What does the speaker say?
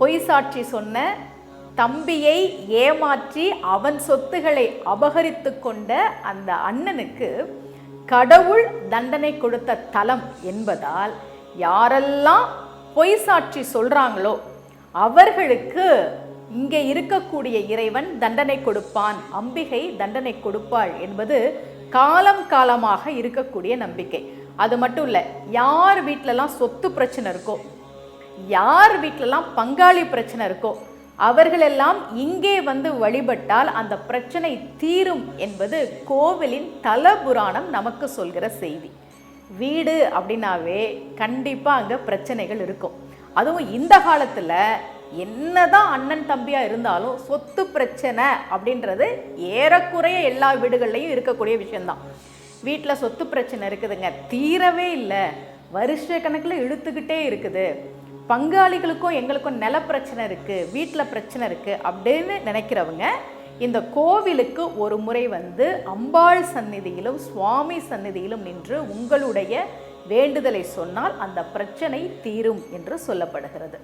பொய் சாட்சி சொன்ன தம்பியை ஏமாற்றி அவன் சொத்துக்களை அபகரித்து கொண்ட அந்த அண்ணனுக்கு கடவுள் தண்டனை கொடுத்த தலம் என்பதால் யாரெல்லாம் பொய் சாட்சி சொல்றாங்களோ அவர்களுக்கு இங்கே இருக்கக்கூடிய இறைவன் தண்டனை கொடுப்பான் அம்பிகை தண்டனை கொடுப்பாள் என்பது காலம் காலமாக இருக்கக்கூடிய நம்பிக்கை. அது மட்டும் இல்லை யார் வீட்டிலலாம் சொத்து பிரச்சனை இருக்கோ யார் வீட்டிலலாம் பங்காளி பிரச்சனை இருக்கோ அவர்களெல்லாம் இங்கே வந்து வழிபட்டால் அந்த பிரச்சனை தீரும் என்பது கோவிலின் தல புராணம் நமக்கு சொல்கிற செய்தி. வீடு அப்படின்னாவே கண்டிப்பாக அங்கே பிரச்சனைகள் இருக்கும். அதுவும் இந்த காலத்தில் என்னதான் அண்ணன் தம்பியாக இருந்தாலும் சொத்து பிரச்சனை அப்படின்றது ஏறக்குறைய எல்லா வீடுகள்லையும் இருக்கக்கூடிய விஷயம்தான். வீட்டில் சொத்து பிரச்சனை இருக்குதுங்க. தீரவே இல்லை. வருஷ கணக்கில் இழுத்துக்கிட்டே இருக்குது. பங்காளிகளுக்கும் எங்களுக்கும் நில பிரச்சனை இருக்குது வீட்டில் பிரச்சனை இருக்குது அப்படின்னு நினைக்கிறவங்க இந்த கோவிலுக்கு ஒரு முறை வந்து அம்பாள் சந்நிதியிலும் சுவாமி சந்நிதியிலும் நின்று உங்களுடைய வேண்டுதலை சொன்னால் அந்த பிரச்சனை தீரும் என்று சொல்லப்படுகிறது.